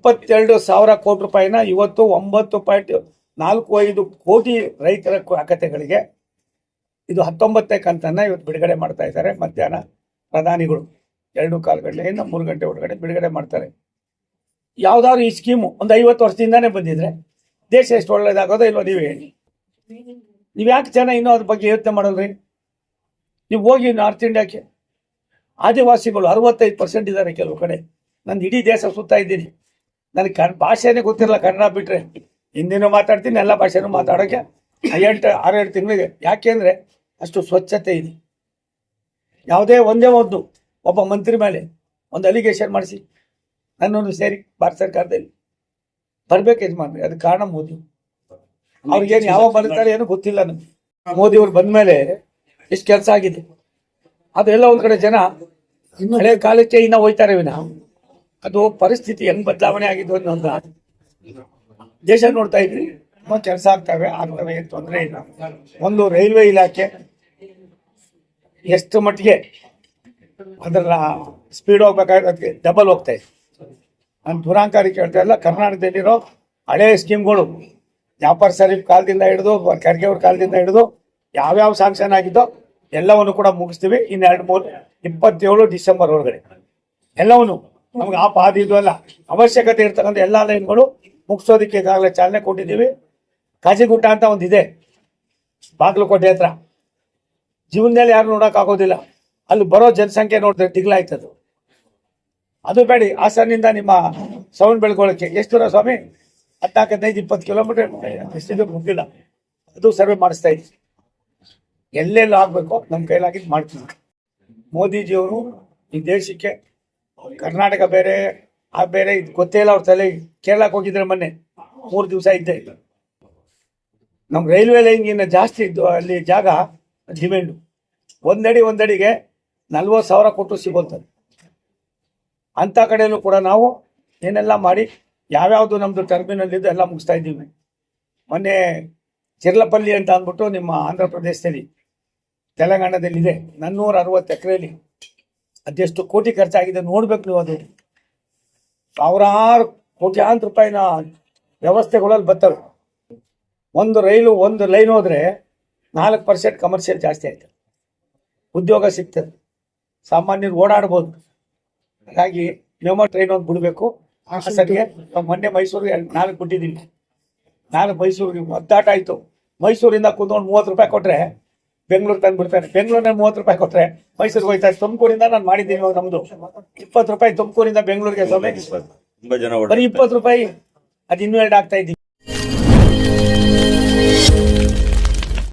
ಇಪ್ಪತ್ತೆರಡು ಸಾವಿರ ಕೋಟಿ ರೂಪಾಯಿನ ಇವತ್ತು ಒಂಬತ್ತು ಪಾಯಿಂಟ್ ನಾಲ್ಕು ಐದು ಕೋಟಿ ರೈತರ ಖಾತೆಗಳಿಗೆ ಇದು ಹತ್ತೊಂಬತ್ತನೇ ಕಂತನ್ನ ಇವತ್ತು ಬಿಡುಗಡೆ ಮಾಡ್ತಾ ಇದ್ದಾರೆ ಮಧ್ಯಾಹ್ನ ಪ್ರಧಾನಿಗಳು. ಎರಡು ಕಾಲು ಗಂಟೆಯಿಂದ ಮೂರು ಗಂಟೆ ಒಳಗಡೆ ಬಿಡುಗಡೆ ಮಾಡ್ತಾರೆ. ಯಾವ್ದಾದ್ರು ಈ ಸ್ಕೀಮು ಒಂದು ಐವತ್ತು ವರ್ಷದಿಂದಾನೇ ಬಂದಿದ್ರೆ ದೇಶ ಎಷ್ಟು ಒಳ್ಳೇದಾಗೋದೋ ಇಲ್ವೋ ನೀವು ಹೇಳಿ. ನೀವು ಯಾಕೆ ಜನ ಇನ್ನೂ ಅದ್ರ ಬಗ್ಗೆ ಯೋಚನೆ ಮಾಡಲ್ರಿ ನೀವು ಹೋಗಿ ನಾರ್ತ್ ಇಂಡಿಯಾಕ್ಕೆ ಆದಿವಾಸಿಗಳು ಅರವತ್ತೈದು ಪರ್ಸೆಂಟ್ ಇದ್ದಾರೆ ಕೆಲವು ಕಡೆ. ನಾನು ಇಡೀ ದೇಶ ಸುತ್ತಾ ಇದ್ದೀನಿ. ನನಗೆ ಕನ್ ಭಾಷೆನೇ ಗೊತ್ತಿರಲ್ಲ ಕನ್ನಡ ಬಿಟ್ಟರೆ ಹಿಂದಿನೂ ಮಾತಾಡ್ತೀನಿ ಎಲ್ಲ ಭಾಷೆನೂ ಮಾತಾಡೋಕ್ಕೆ ಎಂಟು ಆರೇಳು ತಿಂಗಳಿಗೆ. ಯಾಕೆಂದರೆ ಅಷ್ಟು ಸ್ವಚ್ಛತೆ ಇದೆ. ಯಾವುದೇ ಒಂದೇ ಒಂದು ಒಬ್ಬ ಮಂತ್ರಿ ಮೇಲೆ ಒಂದು ಅಲಿಗೇಷನ್ ಮಾಡಿಸಿ ನನ್ನೊಂದು ಸೇರಿ ಭಾರತ ಸರ್ಕಾರದಲ್ಲಿ. ಬರ್ಬೇಕು ಯಜಮಾನ್ರಿ ಅದಕ್ಕೆ ಕಾರಣ ಮೋದಿ. ಅವ್ರಿಗೇನು ಯಾವ ಬರ್ತಾರೆ ಏನು ಗೊತ್ತಿಲ್ಲ ನನಗೆ ಮೋದಿ ಅವ್ರು ಬಂದ್ಮೇಲೆ ಎಷ್ಟು ಕೆಲಸ ಆಗಿದೆ. ಅದೆಲ್ಲ ಒಂದು ಕಡೆ ಜನ ಹಳೆ ಕಾಲಕ್ಕೆ ಇನ್ನ ಹೋಯ್ತಾರೆ ವಿನ. ಅದು ಪರಿಸ್ಥಿತಿ ಹೆಂಗ್ ಬದಲಾವಣೆ ಆಗಿದ್ದು ಅನ್ನೋದ ದೇಶ ನೋಡ್ತಾ ಇದ್ರಿ. ಕೆಲಸ ಆಗ್ತವೆ ಆಗ್ತವೆ, ಏನ್ ತೊಂದರೆ ಇಲ್ಲ. ಒಂದು ರೈಲ್ವೆ ಇಲಾಖೆ ಎಷ್ಟು ಮಟ್ಟಿಗೆ ಅದರ ಸ್ಪೀಡ್ ಹೋಗ್ಬೇಕಾದ್ರೆ ಡಬಲ್ ಹೋಗ್ತಾ ಇದೆ. ನಾನು ದುರಾಂಕಾರಿ ಕೇಳ್ತಾ ಇಲ್ಲ, ಕರ್ನಾಟಕದಲ್ಲಿರೋ ಹಳೆ ಸ್ಕೀಮ್ಗಳು ಜಾಫರ್ ಶರೀಫ್ ಕಾಲದಿಂದ ಹಿಡಿದು, ಖರ್ಗೆ ಅವ್ರ ಕಾಲದಿಂದ ಹಿಡಿದು ಯಾವ್ಯಾವ ಸಾಂಕ್ಷನ್ ಆಗಿದ್ದೋ ಎಲ್ಲವನ್ನು ಕೂಡ ಮುಗಿಸ್ತೀವಿ. ಇನ್ನೆರಡು ಮೂರು, ಇಪ್ಪತ್ತೇಳು ಡಿಸೆಂಬರ್ ಒಳಗಡೆ. ಎಲ್ಲವನ್ನು ನಮ್ಗೆ ಆ ಪಾದ ಇದು ಅಲ್ಲ. ಅವಶ್ಯಕತೆ ಇರ್ತಕ್ಕಂಥ ಎಲ್ಲ ಲೈನ್ಗಳು ಮುಗಿಸೋದಕ್ಕೆ ಈಗಾಗಲೇ ಚಾಲನೆ ಕೊಟ್ಟಿದ್ದೀವಿ. ಕಾಜಿಗುಟ್ಟ ಅಂತ ಒಂದು ಇದೆ ಬಾಗಲಕೋಟೆ ಹತ್ರ. ಜೀವನದಲ್ಲಿ ಯಾರು ನೋಡೋಕ್ಕಾಗೋದಿಲ್ಲ ಅಲ್ಲಿ ಬರೋ ಜನಸಂಖ್ಯೆ ನೋಡಿದ್ರೆ ದಿಗ್ಲಾಯ್ತದು. ಅದು ಬೇಡಿ. ಹಾಸನಿಂದ ನಿಮ್ಮ ಸೌಂಡ್ ಬೆಳ್ಕೊಳ್ಳೋಕ್ಕೆ ಎಷ್ಟು ದೂರ ಸ್ವಾಮಿ? ಹದಿನಾಲ್ಕು ಹದಿನೈದು ಇಪ್ಪತ್ತು ಕಿಲೋಮೀಟರ್ ಎಷ್ಟಿದ್ರು ಮುಗಿಲ್ಲ. ಅದು ಸರ್ವೆ ಮಾಡಿಸ್ತಾ ಇದ್ದೀವಿ ಎಲ್ಲೆಲ್ಲ ಆಗಬೇಕು. ನಮ್ಮ ಕೈಲಾಗಿದ್ದು ಮಾಡ್ತೀವಿ ಮೋದಿಜಿಯವರು ಈ ದೇಶಕ್ಕೆ ಕರ್ನಾಟಕ ಬೇರೆ, ಆ ಬೇರೆ ಇದು ಗೊತ್ತೇ ಇಲ್ಲ ಅವ್ರ ತಲೆ ಕೇರಳಕ್ಕೆ ಹೋಗಿದ್ರೆ ಮೊನ್ನೆ ಮೂರು ದಿವಸ ಇದ್ದೆ ನಮ್ಮ ರೈಲ್ವೆ ಲೈನ್ಗಿನ್ನ ಜಾಸ್ತಿ ಇದ್ದು ಅಲ್ಲಿ ಜಾಗ ಡಿಮ್ಯಾಂಡು ಒಂದಡಿ ಒಂದಡಿಗೆ ನಲ್ವತ್ತು ಸಾವಿರ ಕೊಟ್ಟು ಸಿಗೋಲ್ತದೆ ಅಂಥ ಕಡೆಯೂ ಕೂಡ ನಾವು ಏನೆಲ್ಲ ಮಾಡಿ ಯಾವ್ಯಾವುದು ನಮ್ಮದು ಟರ್ಮಿನಲ್ ಇದ್ದು ಎಲ್ಲ ಮುಗಿಸ್ತಾ ಇದ್ದೀವಿ. ಮೊನ್ನೆ ಚಿರ್ಲಪಲ್ಲಿ ಅಂತ ಅಂದ್ಬಿಟ್ಟು ನಿಮ್ಮ ಆಂಧ್ರ ಪ್ರದೇಶದಲ್ಲಿ ತೆಲಂಗಾಣದಲ್ಲಿದೆ. ನನ್ನೂರ ಅರವತ್ತು ಎಕರೆಯಲ್ಲಿ ಅದೆಷ್ಟು ಕೋಟಿ ಖರ್ಚಾಗಿದೆ ನೋಡ್ಬೇಕು ನೀವು ಅದು. ಸಾವಿರಾರು ಕೋಟ್ಯಾಂತರ ರೂಪಾಯಿನ ವ್ಯವಸ್ಥೆಗಳಲ್ಲಿ ಬರ್ತವೆ ಒಂದು ರೈಲು ಒಂದು ಲೈನ್ ಹೋದ್ರೆ ನಾಲ್ಕು ಪರ್ಸೆಂಟ್ ಕಮರ್ಷಿಯಲ್ ಜಾಸ್ತಿ ಆಯ್ತು. ಉದ್ಯೋಗ ಸಿಗ್ತದೆ ಸಾಮಾನ್ಯರು ಓಡಾಡ್ಬೋದು. ಹಾಗಾಗಿ ಮೆಮೋ ಟ್ರೈನ್ ಒಂದು ಬಿಡಬೇಕು. ಸರಿಗೆ ನಾವು ಮೊನ್ನೆ ಮೈಸೂರಿಗೆ ನಾಲ್ಕು ಬಿಟ್ಟಿದ್ದೀನಿ. ನಾಲ್ಕು ಮೈಸೂರಿಗೆ ಒದ್ದಾಟ ಆಯಿತು. ಮೈಸೂರಿಂದ ಕುಂತ್ಕೊಂಡು ಮೂವತ್ತು ರೂಪಾಯಿ ಕೊಟ್ಟರೆ ಬೆಂಗಳೂರು ತಂದು ಬಿಡ್ತಾರೆ ಬೆಂಗಳೂರಿನಲ್ಲಿ ಮೂವತ್ತು ರೂಪಾಯಿ ಕೊಟ್ಟರೆ ಮೈಸೂರಿಗೆ ಹೋಯ್ತಾರೆ ತುಮಕೂರಿಂದ ನಾನು ಮಾಡಿದ್ದೀನಿ ಇವಾಗ ನಮ್ದು. ಇಪ್ಪತ್ತು ರೂಪಾಯಿ ತುಮಕೂರಿಂದ ಬೆಂಗಳೂರಿಗೆ ಸಮಯ ತುಂಬಾ ಜನ ಬರೀ ಇಪ್ಪತ್ತು ರೂಪಾಯಿ ಅದು ಇನ್ನೂ ಎರಡು ಆಗ್ತಾ ಇದ್ದೀವಿ